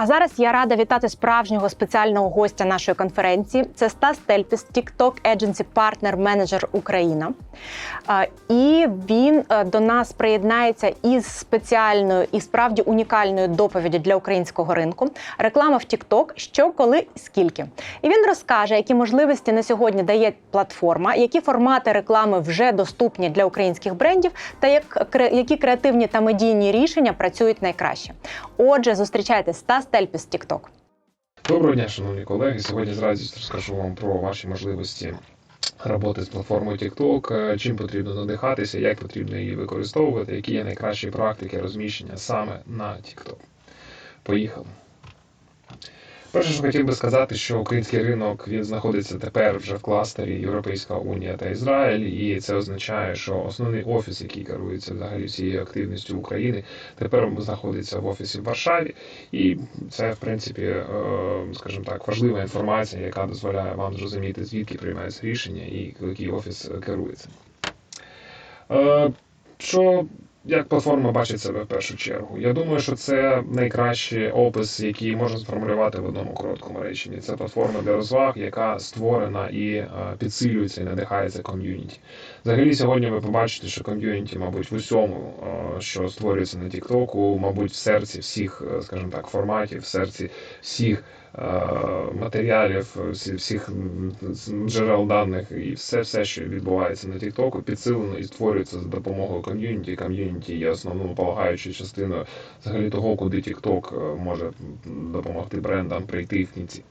А зараз я рада вітати справжнього спеціального гостя нашої конференції. Це Стас Тельпіс, TikTok Agency Partner Manager Україна. І він е, до нас приєднається із спеціальною і справді унікальною доповіддю для українського ринку. Реклама в TikTok, що, коли, скільки. І він розкаже, які можливості на сьогодні дає платформа, які формати реклами вже доступні для українських брендів, та як які креативні та медійні рішення працюють найкраще. Отже, зустрічайте Стас Тельпіс Тікток. Доброго дня, шановні колеги. Сьогодні з радістю розкажу вам про ваші можливості роботи з платформою TikTok, е, чим потрібно надихатися, як потрібно її використовувати, які є найкращі практики розміщення саме на TikTok. Поїхали. Перше, що хотів би сказати, що український ринок він знаходиться тепер вже в кластері Європейська Унія та Ізраїль, і це означає, що основний офіс, який керується взагалі всією активністю України, тепер знаходиться в офісі в Варшаві, і це, в принципі, е, скажімо так, важлива інформація, яка дозволяє вам зрозуміти, звідки приймається рішення і який офіс керується. Е, Що як платформа бачить себе в першу чергу? Я думаю, що це найкращий опис, який можна сформулювати в одному короткому реченні. Це платформа для розваг, яка створена і е, підсилюється і надихається ком'юніті. Взагалі, сьогодні ви побачите, що ком'юніті, мабуть, в усьому, е, що створюється на Тіктоку, мабуть, в серці всіх, е, скажімо так, форматів, в серці всіх матеріалів, всіх джерел даних і все, все, що відбувається на Тіктоку, підсилено і створюється за допомогою ком'юніті. Ком'юніті є основною полагаючою частиною взагалі того, куди Тікток може допомогти брендам прийти в кінці.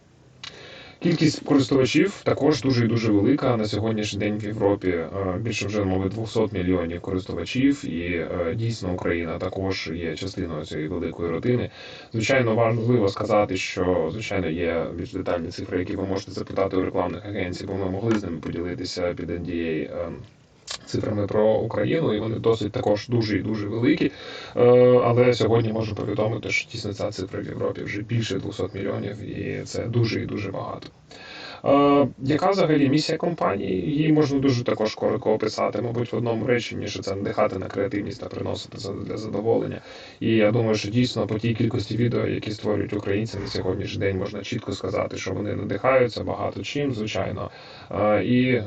Кількість користувачів також дуже і дуже велика на сьогоднішній день в Європі. е, Більше вже мови 200 мільйонів користувачів, і е, дійсно Україна також є частиною цієї великої родини. Звичайно, важливо сказати, що звичайно є більш детальні цифри, які ви можете запитати у рекламних агенцій, бо ми могли з ними поділитися під NDA цифрами про Україну, і вони досить також дуже і дуже великі. Е, Але сьогодні можу повідомити, що дійсно ця цифра в Європі вже більше 200 мільйонів, і це дуже і дуже багато. Е, яка взагалі місія компанії? Її можна дуже також коротко описати, мабуть, в одному реченні, що це надихати на креативність та приносити за- для задоволення. І я думаю, що дійсно по тій кількості відео, які створюють українці на сьогоднішній день, можна чітко сказати, що вони надихаються багато чим, звичайно. Е, І е,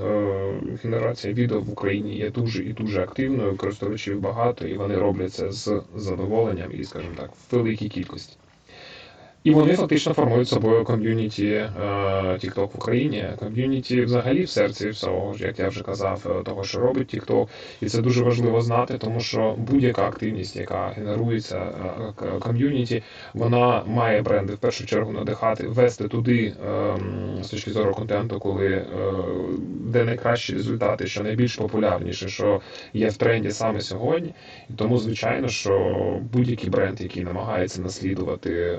генерація відео в Україні є дуже і дуже активною, користувачів багато, і вони роблять це з задоволенням і, скажімо так, в великій кількості. І вони фактично формують собою ком'юніті е, TikTok в Україні. Ком'юніті взагалі в серці всього, як я вже казав, е, того, що робить TikTok. І це дуже важливо знати, тому що будь-яка активність, яка генерується е, ком'юніті, вона має бренди в першу чергу надихати, вести туди ем, з точки зору контенту, коли де найкращі результати, що найбільш популярніше, що є в тренді саме сьогодні. І тому, звичайно, що будь-який бренд, який намагається наслідувати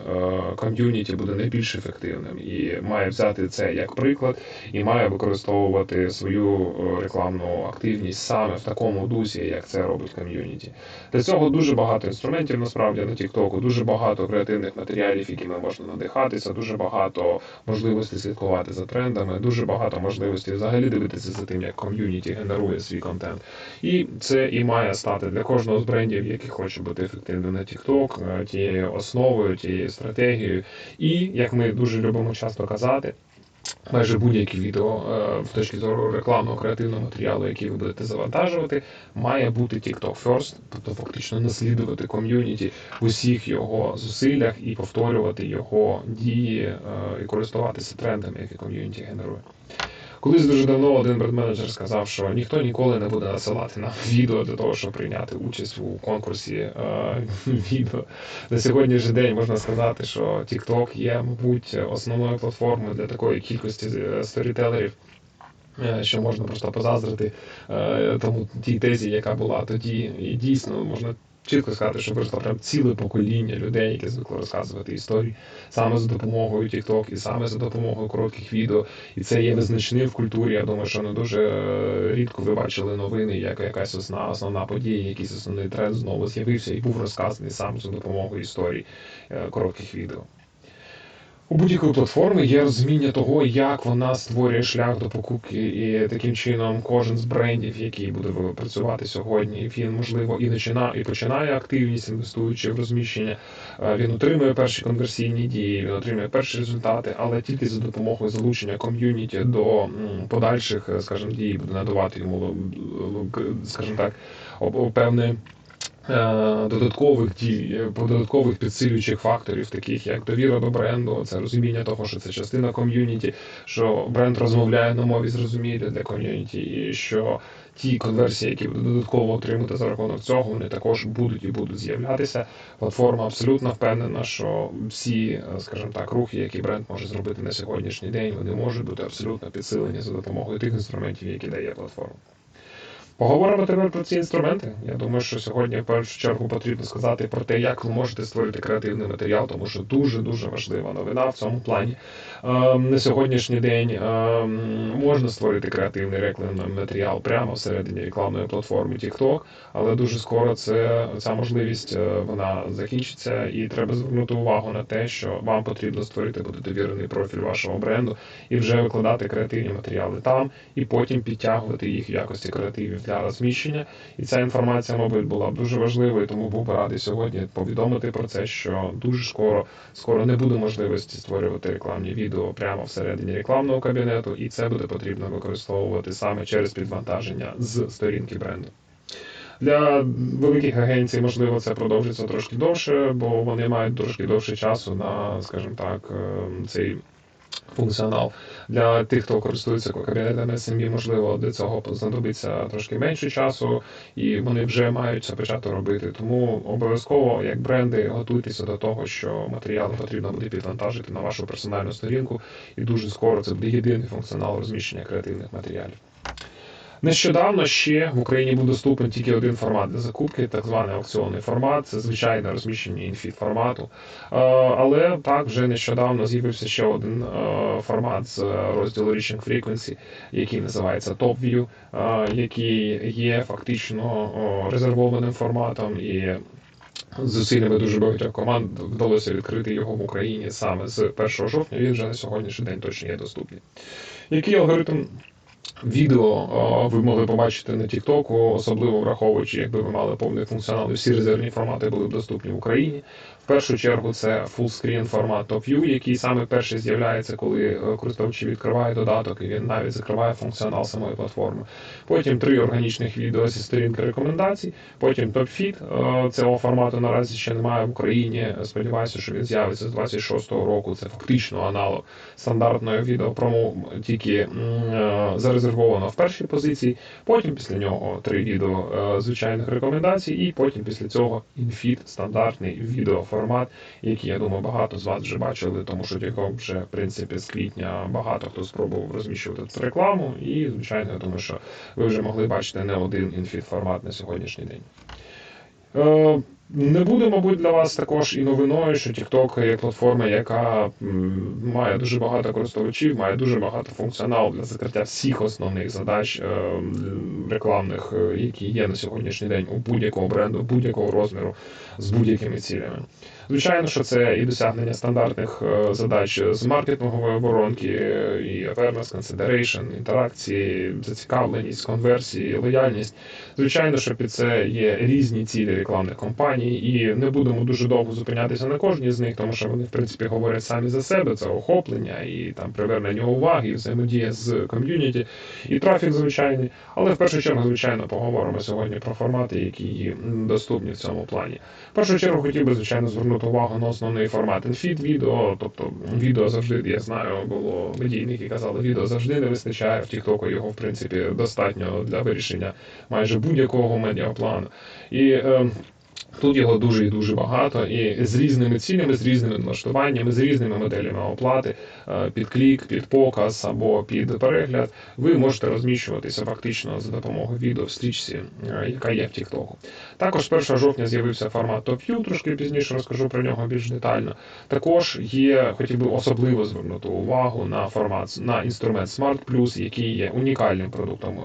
ком'юніті, буде найбільш ефективним і має взяти це як приклад, і має використовувати свою е, рекламну активність саме в такому дусі, як це робить ком'юніті. Для цього дуже багато інструментів насправді на Тіктоку, дуже багато креативних матеріалів, якими можна надихатися, дуже багато можливостей слідкувати за трендами, дуже багато можливостей взагалі дивитися за тим, як ком'юніті генерує свій контент. І це і має стати для кожного з брендів, який хоче бути ефективним на TikTok, е, тією основою, тією стратегією. І як ми дуже любимо часто казати. Майже будь-яке відео е, з точки зору рекламного креативного матеріалу, який ви будете завантажувати, має бути TikTok first, тобто фактично наслідувати ком'юніті в усіх його зусиллях і повторювати його дії е, і користуватися трендами, які ком'юніті генерує. Колись дуже давно один бренд-менеджер сказав, що ніхто ніколи не буде насилати нам відео для того, щоб прийняти участь у конкурсі е, відео. На сьогоднішній день можна сказати, що TikTok є, мабуть, основною платформою для такої кількості е, сторітелерів. е, Що можна просто позаздрити е, тому тій тезі, яка була тоді, і дійсно можна чітко сказати, що виросло прям ціле покоління людей, які звикли розказувати історії саме за допомогою TikTok і саме за допомогою коротких відео. І це є визначним в культурі. Я думаю, що не дуже е, рідко ви бачили новини, як якась основна, основна подія, якийсь основний тренд знову з'явився і був розказаний саме за допомогою історій е, коротких відео. У будь-якої платформи є розуміння того, як вона створює шлях до покупки, і таким чином кожен з брендів, який буде працювати сьогодні, він можливо і починає, і починає активність, інвестуючи в розміщення. Е, Він отримує перші конверсійні дії, він отримує перші результати, але тільки за допомогою залучення ком'юніті до подальших, е, скажімо, дій буде надавати йому, е, скажімо так, певне додаткових дій, е, додаткових підсилюючих факторів, таких як довіра до бренду, це розуміння того, що це частина ком'юніті, що бренд розмовляє на мові зрозумілі для ком'юніті, і що ті конверсії, які буде додатково отримати за рахунок цього, вони також будуть і будуть з'являтися. Платформа абсолютно впевнена, що всі, е, скажімо так, рухи, які бренд може зробити на сьогоднішній день, вони можуть бути абсолютно підсилені за допомогою тих інструментів, які дає платформа. Поговоримо тепер про ці інструменти. Я думаю, що сьогодні в першу чергу потрібно сказати про те, як ви можете створити креативний матеріал, тому що дуже дуже важлива новина в цьому плані. Ем, На сьогоднішній день ем, можна створити креативний рекламний матеріал прямо всередині рекламної платформи TikTok, але дуже скоро це ця можливість е, вона закінчиться, і треба звернути увагу на те, що вам потрібно створити буде довірений профіль вашого бренду і вже викладати креативні матеріали там, і потім підтягувати їх в якості креативів для розміщення. І ця інформація, мабуть, була б дуже важливою, тому був би радий сьогодні повідомити про це, що дуже скоро скоро не буде можливості створювати рекламні відео прямо всередині рекламного кабінету, і це буде потрібно використовувати саме через підвантаження з сторінки бренду. Для великих агенцій, можливо, це продовжиться трошки довше, бо вони мають трошки довше часу на, скажімо так, е, цей функціонал. Для тих, хто користується кабінетами SMB, можливо, для цього знадобиться трошки менше часу, і вони вже мають це почати робити. Тому обов'язково, як бренди, готуйтеся до того, що матеріали потрібно буде підвантажити на вашу персональну сторінку, і дуже скоро це буде єдиний функціонал розміщення креативних матеріалів. Нещодавно ще в Україні був доступен тільки один формат для закупки, так званий аукціонний формат. Це звичайне розміщення інфіт формату. Е, Але так вже нещодавно з'явився ще один е, формат з розділу Reaching Frequency, який називається Top View, е, який є фактично резервованим форматом і. З зусиллями дуже багатьох команд вдалося відкрити його в Україні саме з 1 жовтня. Він вже на сьогоднішній день точно є доступний. Який алгоритм відео ви могли побачити на Тіктоку, особливо враховуючи, якби ви мали повний функціонал, і всі резервні формати були б доступні в Україні. В першу чергу це fullscreen формат TopView, який саме перший з'являється, коли е, користувачі відкривають додаток, і він навіть закриває функціонал самої платформи. Потім три органічних відео зі сторінки рекомендацій. Потім TopFeed. Е, Цього формату наразі ще немає в Україні. Сподіваюся, що він з'явиться з 26-го року. Це фактично аналог стандартної відео промо, тільки е, зарезервовано в першій позиції. Потім після нього три відео звичайних рекомендацій, і потім після цього інфіт, стандартний відеоформат, який я думаю багато з вас вже бачили, тому що його вже в принципі з квітня багато хто спробував розміщувати цю рекламу. І звичайно, я думаю, що ви вже могли бачити не один інфіт формат на сьогоднішній день. Не буде, мабуть, для вас також і новиною, що TikTok є платформа, яка має дуже багато користувачів, має дуже багато функціоналу для закриття всіх основних задач е, рекламних, е, які є на сьогоднішній день у будь-якого бренду, будь-якого розміру з будь-якими цілями. Звичайно, що це і досягнення стандартних е, задач з маркетингової оборонки, і awareness, consideration, інтеракції, зацікавленість, конверсії, лояльність. Звичайно, що під це є різні цілі рекламних компаній, і не будемо дуже довго зупинятися на кожній з них, тому що вони в принципі говорять самі за себе. Це охоплення і там привернення уваги, взаємодія з ком'юніті, і трафік звичайний. Але в першу чергу, звичайно, поговоримо сьогодні про формати, які доступні в цьому плані. В першу чергу хотів би, звичайно, звернути увагу на основний формат інфіт відео, тобто відео завжди, я знаю, було медійники казали, відео завжди не вистачає. В Тіктоку його, в принципі, достатньо для вирішення майже будь-якого медіаплану. І е, Тут його дуже і дуже багато, і з різними цілями, з різними налаштуваннями, з різними моделями оплати е, під клік, під показ або під перегляд, ви можете розміщуватися фактично за допомогою відео в стрічці, е, яка є в TikTok. Також 1 жовтня з'явився формат TopView, трошки пізніше розкажу про нього більш детально. Також є, хотів би особливо звернути увагу на формат на інструмент Smart Plus, який є унікальним продуктом е,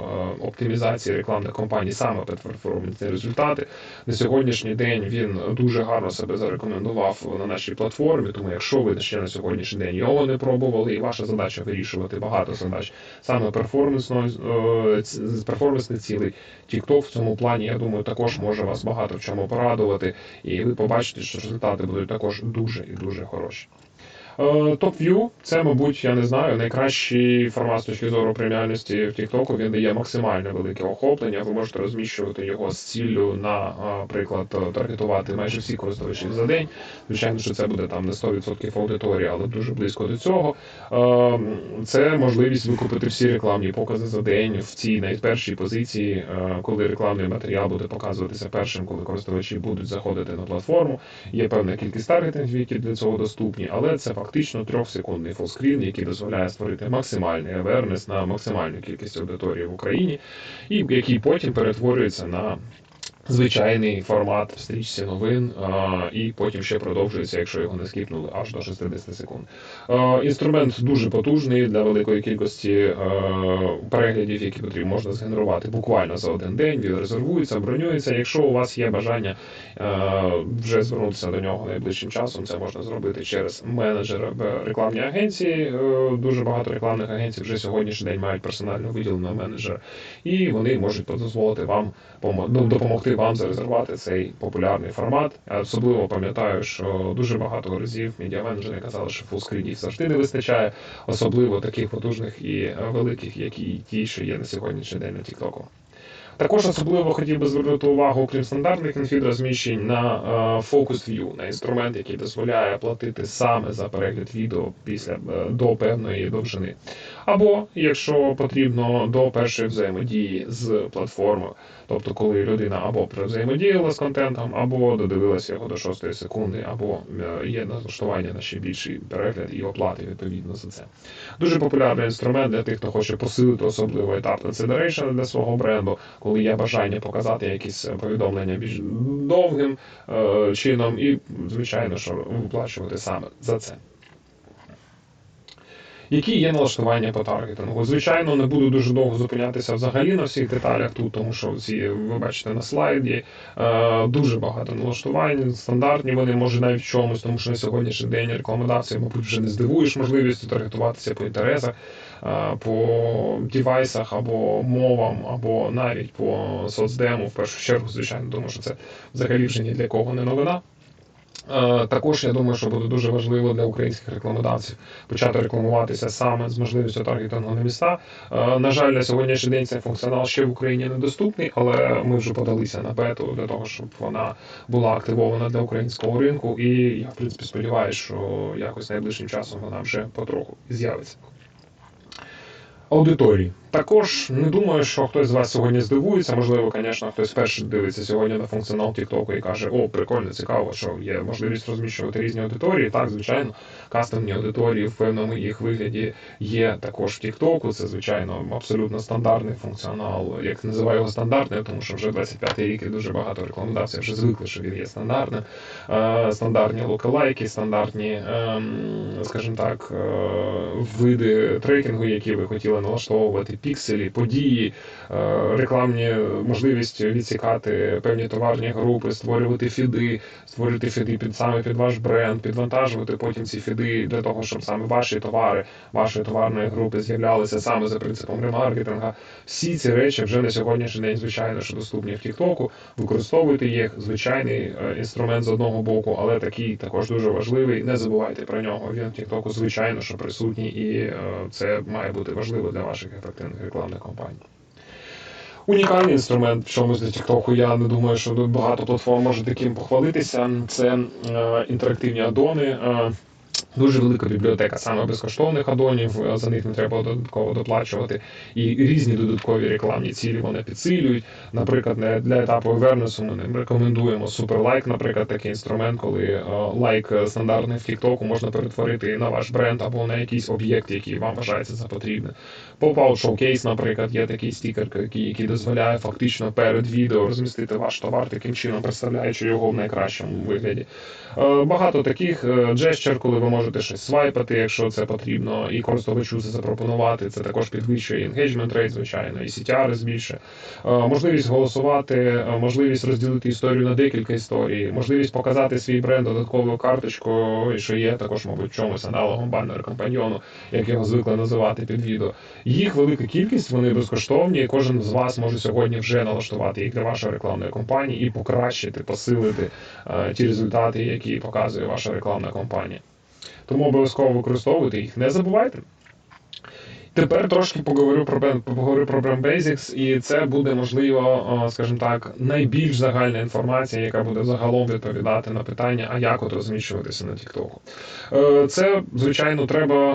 оптимізації рекламних компаній саме під перформансні результати. На сьогоднішній день він дуже гарно себе зарекомендував на нашій платформі. Тому, якщо ви ще на сьогоднішній день його не пробували, і ваша задача вирішувати багато задач саме перформансно, е, з перформансних цілей, TikTok в цьому плані, я думаю, також може вас багато в чому порадувати, і ви побачите, що результати будуть також дуже і дуже хороші. TopView – це, мабуть, я не знаю, найкращий формат з точки зору преміальності в TikTok. Він дає максимально велике охоплення. Ви можете розміщувати його з ціллю, наприклад, таргетувати майже всі користувачі за день. Звичайно, що це буде там не 100% аудиторії, але дуже близько до цього. Е, Це можливість викупити всі рекламні покази за день в цій найпершій позиції, е, коли рекламний матеріал буде показуватися першим, коли користувачі будуть заходити на платформу. Є певна кількість таргетингів, які для цього доступні, але це фактично трьохсекундний фулскрін, який дозволяє створити максимальний авернес на максимальну кількість аудиторії в Україні, і який потім перетворюється на. Звичайний формат стрічці новин, а, і потім ще продовжується, якщо його не скіпнули, аж до 60 секунд. Е, Інструмент дуже потужний для великої кількості е, переглядів, які потрібно можна згенерувати буквально за один день. Він резервується, бронюється. Якщо у вас є бажання е, вже звернутися до нього найближчим часом, це можна зробити через менеджера в рекламній агенції. Е, Дуже багато рекламних агенцій вже сьогоднішній день мають персонально виділеного менеджера, і вони можуть дозволити вам ну, допомогти вам зарезервувати цей популярний формат. Я особливо пам'ятаю, що дуже багато разів медіаменеджери казали, що фулскрінів завжди не вистачає, особливо таких потужних і е, великих, як і ті, що є на сьогоднішній день на TikTok. Також особливо хотів би звернути увагу, окрім стандартних інфід-розміщень, на е, Focused View, на інструмент, який дозволяє платити саме за перегляд відео після е, до певної довжини. Або, якщо потрібно, до першої взаємодії з платформою. Тобто, коли людина або взаємодіяла з контентом, або додивилася його до шостої секунди, або е, є налаштування на ще більший перегляд і оплати відповідно за це. Дуже популярний інструмент для тих, хто хоче посилити особливо етап consideration для свого бренду, коли є бажання показати якісь повідомлення більш довгим е, чином, і, звичайно, що виплачувати саме за це. Які є налаштування по таргетингу? Звичайно, не буду дуже довго зупинятися взагалі на всіх деталях тут, тому що ці ви бачите на слайді е, дуже багато налаштувань, стандартні вони може навіть в чомусь, тому що на сьогоднішній день рекомендації, мабуть, вже не здивуєш можливістю таргетуватися по інтересах, е, по дівайсах або мовам, або навіть по соцдему. В першу чергу, звичайно, тому що це взагалі вже ні для кого не новина. Е, Також я думаю, що буде дуже важливо для українських рекламодавців почати рекламуватися саме з можливістю таргетингу на міста. Е, На жаль, на сьогоднішній день цей функціонал ще в Україні недоступний, але ми вже подалися на бету для того, щоб вона була активована для українського ринку. І я в принципі сподіваюся, що якось найближчим часом вона вже потроху з'явиться. Аудиторії. Також не думаю, що хтось з вас сьогодні здивується. Можливо, звісно, хтось перший дивиться сьогодні на функціонал TikTok і каже: О, прикольно, цікаво, що є можливість розміщувати різні аудиторії. Так, звичайно, кастомні аудиторії в певному їх вигляді є також в TikTok. Це, звичайно, абсолютно стандартний функціонал. Як називаю його стандартним, тому що вже 25-й рік і дуже багато рекламодавців вже звикли, що він є стандартним. Е, Стандартні локалайки, стандартні, ем, скажімо так, е, види трекінгу, які ви хотіли налаштовувати, пікселі, події, е, рекламні можливість відсікати певні товарні групи, створювати фіди, створити фіди під саме під ваш бренд, підвантажувати потім ці фіди для того, щоб саме ваші товари, вашої товарної групи з'являлися саме за принципом ремаркетинга. Всі ці речі вже на сьогоднішній день, звичайно, що доступні в Тіктоку. Використовуйте їх. Звичайний е, інструмент з одного боку, але такий також дуже важливий. Не забувайте про нього. Він в Тіктоку, звичайно, що присутній, і е, це має бути важливо для ваших ефективних рекламних кампаній. Унікальний інструмент в чомусь для TikTok. Я не думаю, що багато платформ може таким похвалитися. Це е, інтерактивні адони. Е, Дуже велика бібліотека саме безкоштовних адонів, е, за них не треба додатково доплачувати. І різні додаткові рекламні цілі вони підсилюють. Наприклад, для етапу Вернесу ми рекомендуємо суперлайк, наприклад, такий інструмент, коли е, лайк е, стандартний в Тіктоку можна перетворити на ваш бренд або на якийсь об'єкт, який вам вважається за потрібне. Pop-out наприклад, є такий стікер, який, який дозволяє фактично перед відео розмістити ваш товар таким чином, представляючи його в найкращому вигляді. Е, Багато таких е, джещер, коли ви можете щось свайпати, якщо це потрібно, і користувачу це запропонувати. Це також підвищує engagement rate, звичайно, і CTR збільшує. Е, Можливість голосувати, можливість розділити історію на декілька історій, можливість показати свій бренд додатковою карточкою, що є також, мабуть, чомусь аналогом баннер компаньйону, як його звикли називати під відео. Їх велика кількість, вони безкоштовні. і Кожен з вас може сьогодні вже налаштувати їх для вашої рекламної кампанії і покращити, посилити е, ті результати, які показує ваша рекламна кампанія. Тому обов'язково використовуйте їх. Не забувайте. Тепер трошки поговорю про поговорю про Brand Basics, і це буде можливо, скажімо так, найбільш загальна інформація, яка буде загалом відповідати на питання, а як от розміщуватися на TikTok. Е, Це, звичайно, треба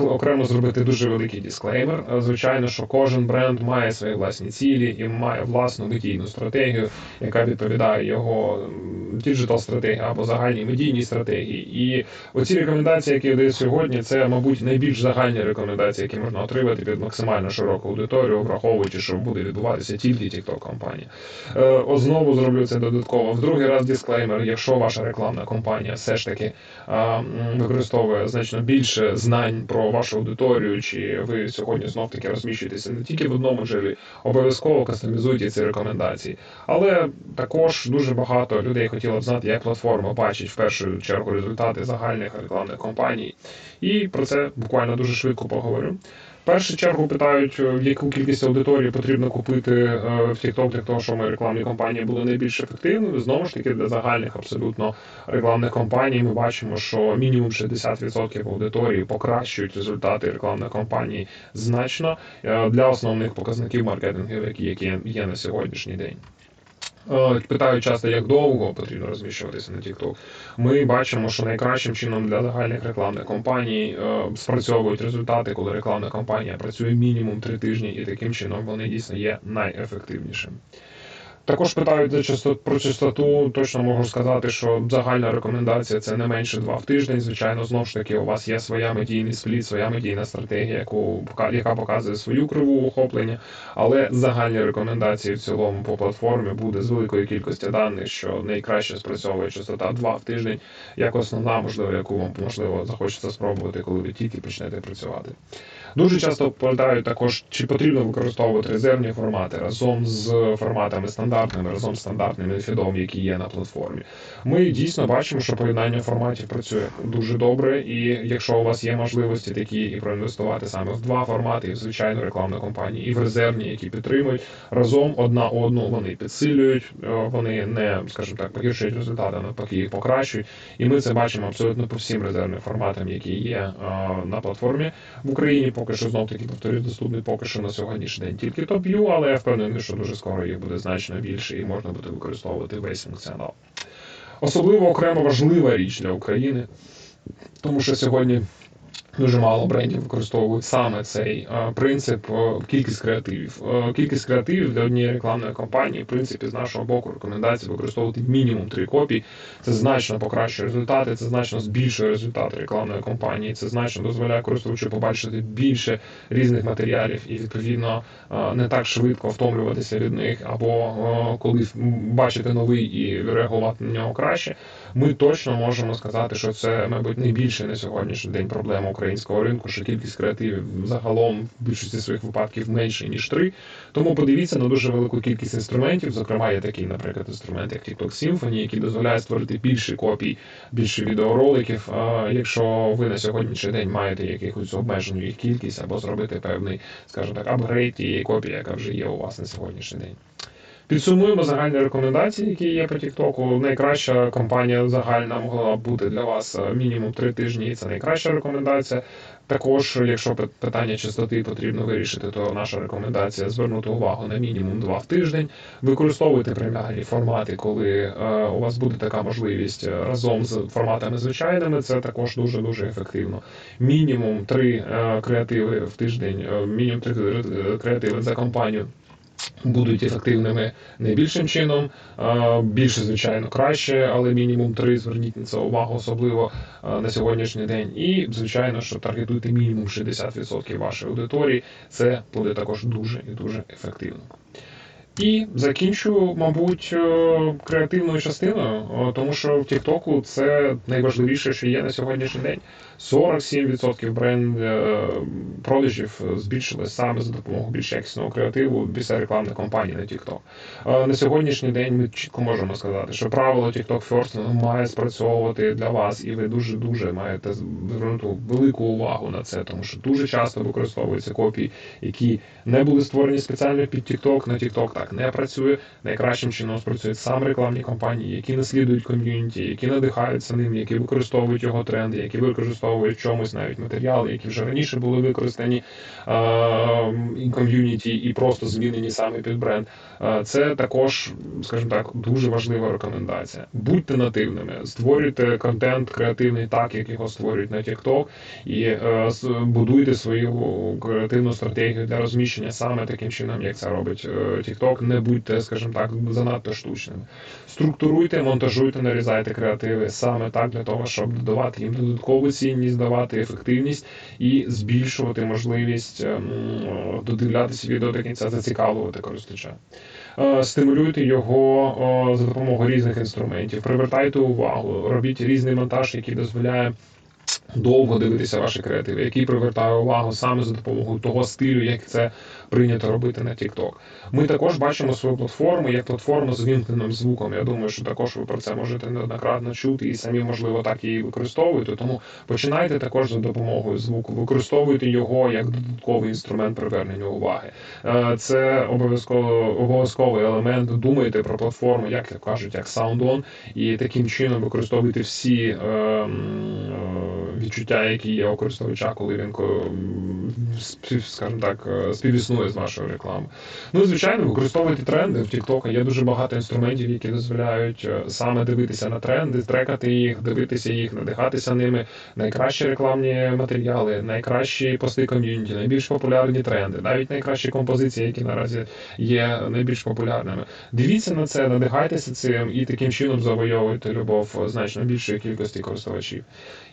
окремо зробити дуже великий дисклеймер. Е, Звичайно, що кожен бренд має свої власні цілі і має власну медійну стратегію, яка відповідає його діджитал стратегії або загальній медійній стратегії. І оці рекомендації, які я даю сьогодні, це, мабуть, найбільш загальні рекомендації, які можна отримати під максимально широку аудиторію, враховуючи, що буде відбуватися тільки TikTok компанія. Е, знову зроблю це додатково. В другий раз дисклеймер, якщо ваша рекламна компанія все ж таки м, використовує значно більше знань про вашу аудиторію, чи ви сьогодні знов таки розміщуєтеся не тільки в одному джерелі, обов'язково кастомізуйте ці рекомендації. Але також дуже багато людей хотіло б знати, як платформа бачить в першу чергу результати загальних рекламних кампаній. І про це буквально дуже швидко поговорю. В першу чергу питають, е, яку кількість аудиторії потрібно купити е, в TikTok для того, щоб рекламні кампанії були найбільш ефективними. Знову ж таки, для загальних абсолютно рекламних кампаній ми бачимо, що мінімум 60% аудиторії покращують результати рекламних кампаній значно е, для основних показників маркетингу, які які є на сьогоднішній день. Е, Питають часто, як довго потрібно розміщуватися на TikTok. Ми бачимо, що найкращим чином для загальних рекламних кампаній е, спрацьовують результати, коли рекламна кампанія працює мінімум три тижні, і таким чином вони дійсно є найефективнішим. Також питають за частот, про частоту. Точно можу сказати, що загальна рекомендація це не менше два в тиждень. Звичайно, знову ж таки, у вас є своя медійний спліт, своя медійна стратегія, яку яка показує свою криву охоплення. Але загальні рекомендації в цілому по платформі буде з великої кількості даних, що найкраще спрацьовує частота 2 в тиждень, як основна, можливо, яку вам можливо захочеться спробувати, коли ви тільки почнете працювати. Дуже часто питають також, чи потрібно використовувати резервні формати разом з форматами стандартними, разом з стандартними фідом, які є на платформі. Ми дійсно бачимо, що поєднання форматів працює дуже добре, і якщо у вас є можливості такі і проінвестувати саме в два формати, і в звичайну рекламну кампанію, і в резервні, які підтримують разом одна одну, вони підсилюють, е, вони не, скажімо так, погіршують результати, навпаки їх покращують. І ми це бачимо абсолютно по всім резервним форматам, які є е, на платформі в Україні. Поки що знов таки повторюю, доступний поки що на сьогоднішній день тільки топ-ю, але я впевнений, що дуже скоро їх буде значно більше і можна буде використовувати весь функціонал. Особливо окремо важлива річ для України, тому що сьогодні дуже мало брендів використовують саме цей е, принцип е, кількість креативів. Е, Кількість креативів для однієї рекламної кампанії, в принципі, з нашого боку рекомендація використовувати мінімум три копії. Це значно покращує результати, це значно збільшує результати рекламної кампанії, це значно дозволяє користувачу побачити більше різних матеріалів і відповідно не так швидко втомлюватися від них, або коли бачити новий і реагувати на нього краще. Ми точно можемо сказати, що це, мабуть, найбільше на сьогоднішній день проблема українського ринку, що кількість креативів загалом в більшості своїх випадків менше ніж три. Тому подивіться на дуже велику кількість інструментів. Зокрема, є такий, наприклад, інструмент, як TikTok Symphony, який дозволяє створити більше копій, більше відеороликів. А Якщо ви на сьогоднішній день маєте якихось обмежену їх кількість, або зробити певний, скажімо так, апгрейд тієї копії, яка вже є у вас на сьогоднішній день. Підсумуємо загальні рекомендації, які є по TikTok. Найкраща компанія загальна могла бути для вас е, мінімум 3 тижні. Це найкраща рекомендація. Також, якщо питання частоти потрібно вирішити, то наша рекомендація звернути увагу на мінімум 2 в тиждень. Використовуйте преміальні формати, коли е, у вас буде така можливість е, разом з форматами звичайними. Це також дуже дуже ефективно. Мінімум 3 креативи в тиждень, мінімум 3 креативи за компанію будуть ефективними найбільшим чином. Більше, звичайно, краще, але мінімум три. Зверніть на це увагу, особливо на сьогоднішній день. І, звичайно, що таргетуйте мінімум 60% вашої аудиторії. Це буде також дуже і дуже ефективно. І закінчу, мабуть, е, креативною частиною, е, тому що в Тіктоку це найважливіше, що є на сьогоднішній день. 47% бренд е, продажів збільшили саме за допомогою більш якісного креативу після рекламних кампаній на TikTok. На сьогоднішній день ми чітко можемо сказати, що правило TikTok First має спрацьовувати для вас, і ви дуже дуже маєте звернути велику увагу на це, тому що дуже часто використовуються копії, які не були створені спеціально під TikTok. На TikTok так не працює. Найкращим чином спрацюють саме рекламні кампанії, які наслідують ком'юніті, які надихаються ним, які використовують його тренди, які використовують чомусь навіть матеріали, які вже раніше були використані е, і ком'юніті, і просто змінені саме під бренд. Е, Це також, скажімо так, дуже важлива рекомендація. Будьте нативними, створюйте контент креативний так, як його створюють на TikTok, і е, будуйте свою креативну стратегію для розміщення саме таким чином, як це робить е, TikTok. Не будьте, скажімо так, занадто штучними. Структуруйте, монтажуйте, нарізайте креативи саме так для того, щоб додавати їм додаткову цінність, давати ефективність і збільшувати можливість ем, додивлятися відео до кінця, зацікавлювати користувача. Е, Стимулюйте його за допомогою різних інструментів, привертайте увагу, робіть різний монтаж, який дозволяє довго дивитися ваші креативи, який привертає увагу саме за допомогою того стилю, як це прийнято робити на TikTok. Ми також бачимо свою платформу як платформу з вімкненим звуком. Я думаю, що також ви про це можете неоднократно чути і самі, можливо, так її використовуєте. Тому починайте також за допомогою звуку, використовуйте його як додатковий інструмент привернення уваги. Е, Це обов'язково обов'язковий елемент. Думайте про платформу, як кажуть, як SoundOn, і таким чином використовуйте всі е, відчуття, які є у користувача, коли він скажімо так, е, співіснує з вашою рекламою. Ну, звичайно, використовуйте тренди в TikTok. Є дуже багато інструментів, які дозволяють е, саме дивитися на тренди, трекати їх, дивитися їх, надихатися ними. Найкращі рекламні матеріали, найкращі пости ком'юніті, найбільш популярні тренди, навіть найкращі композиції, які наразі є найбільш популярними. Дивіться на це, надихайтеся цим і таким чином завойовуйте любов значно більшої кількості користувачів.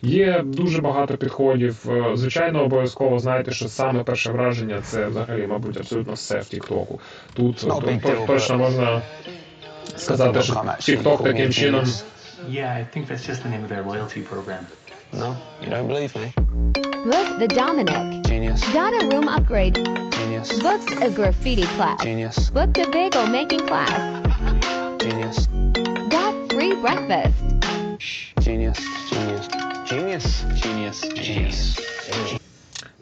Є дуже багато підходів. Е, Звичайно, обов'язково знаєте, що саме перше враження це взагалі, мабуть, абсолютно все в Тіктоку. Тут No то- то- точно можна сказати, що Тікток таким чином. Yeah, I think that's just the name of their loyalty program. No, you don't believe me? Look, the Dominic. Genius, Got a room upgrade. genius, Booked a graffiti class. genius, Booked a bagel making class. genius, Got free breakfast. genius, genius, genius, genius, genius.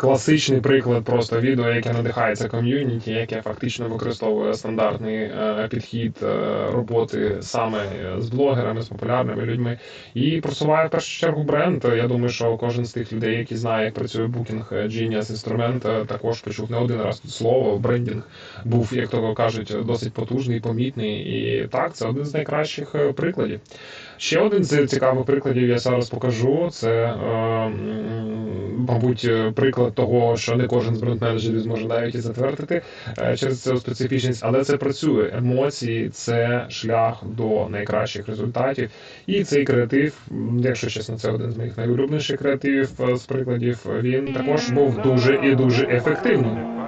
Класичний приклад просто відео, яке надихається ком'юніті, яке фактично використовує стандартний е, підхід е, роботи саме е, з блогерами, з популярними людьми, і просуває в першу чергу бренд. Я думаю, що кожен з тих людей, які знає, як працює Booking Genius інструмент, е, також почув не один раз тут слово. Брендінг був, як то кажуть, досить потужний, помітний. І так, це один з найкращих е, прикладів. Ще один з цікавих прикладів я зараз покажу. Це, е, мабуть, е, приклад того, що не кожен з бренд-менеджерів зможе навіть і затвердити е, через цю специфічність, але це працює. Емоції це шлях до найкращих результатів. І цей креатив, якщо чесно, це один з моїх найулюбленіших креативів з прикладів. Він також був дуже і дуже ефективним.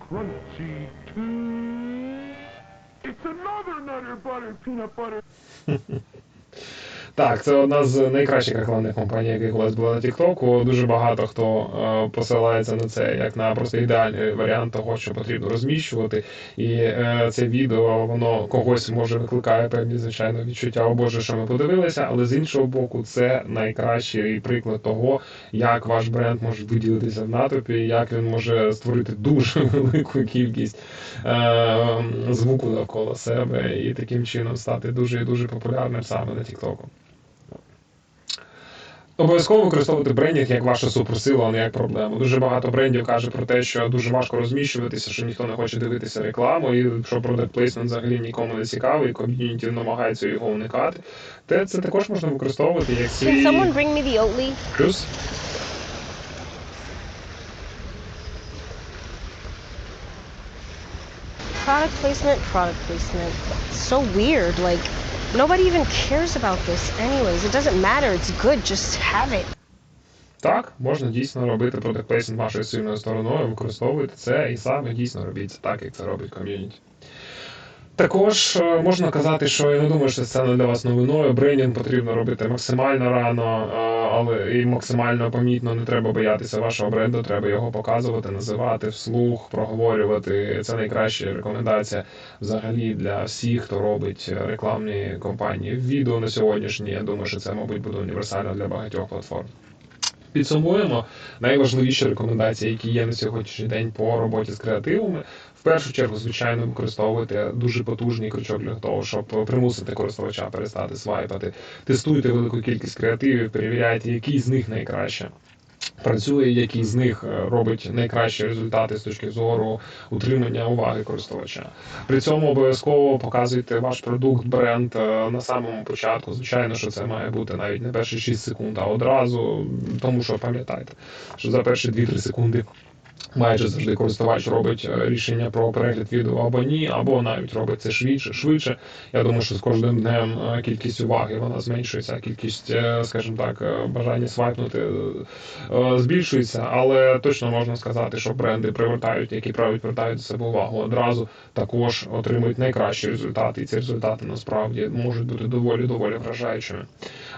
Crunchy too? It's another nutter butter peanut butter. Так, це одна з найкращих рекламних компаній, які колись була на Тіктоку. Дуже багато хто е, посилається на це як на просто ідеальний варіант того, що потрібно розміщувати. І е, це відео воно когось може викликає певні звичайно відчуття, о Боже, що ми подивилися, але з іншого боку, це найкращий приклад того, як ваш бренд може виділитися в натовпі, як він може створити дуже велику кількість е, звуку навколо себе і таким чином стати дуже і дуже популярним саме на Тіктоку. Обов'язково використовувати брендінг як вашу суперсилу, а не як проблему. Дуже багато брендів каже про те, що дуже важко розміщуватися, що ніхто не хоче дивитися рекламу, і що product placement взагалі нікому не цікавий, ком'юніті намагається його уникати. Те це також можна використовувати як свій плюс. product placement, product placement. So weird. Like, Nobody even cares about this, anyways. It doesn't matter. It's good. Just have it. Так, можна дійсно робити продакт-плейсинг вашою сильною стороною, використовуйте це і саме дійсно робіть так, як це робить ком'юніті. Також е, можна казати, що я не думаю, що це не для вас новиною. Брендінг потрібно робити максимально рано, е, але і максимально помітно. Не треба боятися вашого бренду, треба його показувати, називати вслух, проговорювати. Це найкраща рекомендація взагалі для всіх, хто робить рекламні кампанії. Відео на сьогоднішній. Я думаю, що це, мабуть, буде універсально для багатьох платформ. Підсумуємо найважливіші рекомендації, які є на сьогоднішній день по роботі з креативами. В першу чергу, звичайно, використовуйте дуже потужний крючок для того, щоб примусити користувача перестати свайпати. Тестуйте велику кількість креативів, перевіряйте, який з них найкраще. Працює, який з них е, робить найкращі результати з точки зору утримання уваги користувача. При цьому обов'язково показуйте ваш продукт, бренд е, на самому початку. Звичайно, що це має бути навіть не перші 6 секунд, а одразу, тому що пам'ятайте, що за перші 2-3 секунди майже завжди користувач робить е, рішення про перегляд відео або ні, або навіть робить це швидше. швидше. Я думаю, що з кожним днем е, кількість уваги вона зменшується, кількість, е, скажімо так, бажання свайпнути збільшується, але точно можна сказати, що бренди привертають, які привертають до себе увагу одразу, також отримують найкращі результати, і ці результати насправді можуть бути доволі доволі вражаючими.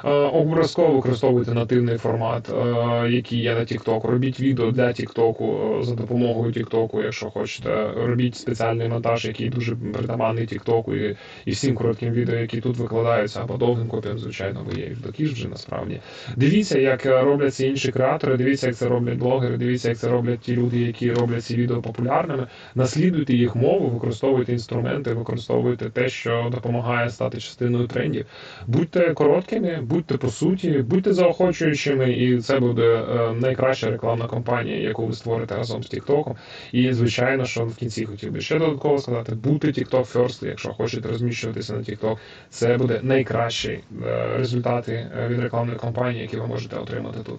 Е, Обов'язково використовуйте нативний формат, е, який є на TikTok. Робіть відео для TikTok е, за допомогою TikTok, якщо хочете. Робіть спеціальний монтаж, який дуже притаманний TikTok і, і всім коротким відео, які тут викладаються, або довгим копіям, звичайно, бо є і такі вже насправді. Дивіться, як роблять ці інші креатори, дивіться, як це роблять блогери, дивіться, як це роблять ті люди, які роблять ці відео популярними. Наслідуйте їх мову, використовуйте інструменти, використовуйте те, що допомагає стати частиною трендів. Будьте короткими, будьте по суті, будьте заохочуючими, і це буде е, найкраща рекламна кампанія, яку ви створите разом з Тіктоком. І звичайно, що в кінці хотів би ще додатково сказати, бути TikTok first, якщо хочете розміщуватися на TikTok. Це буде найкращі е, результати е, від рекламної кампанії, які ви можете отримати тут.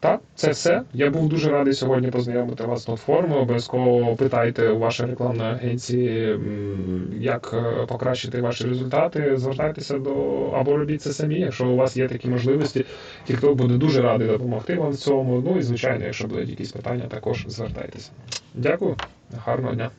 Так, це все. Я був дуже радий сьогодні познайомити вас з платформою. Обов'язково питайте у вашої рекламної агенції, як е, покращити ваші результати. Звертайтеся до або робіть це самі. Якщо у вас є такі можливості, TikTok буде дуже радий допомогти вам в цьому. Ну і звичайно, якщо будуть якісь питання, також звертайтеся. Дякую, гарного дня.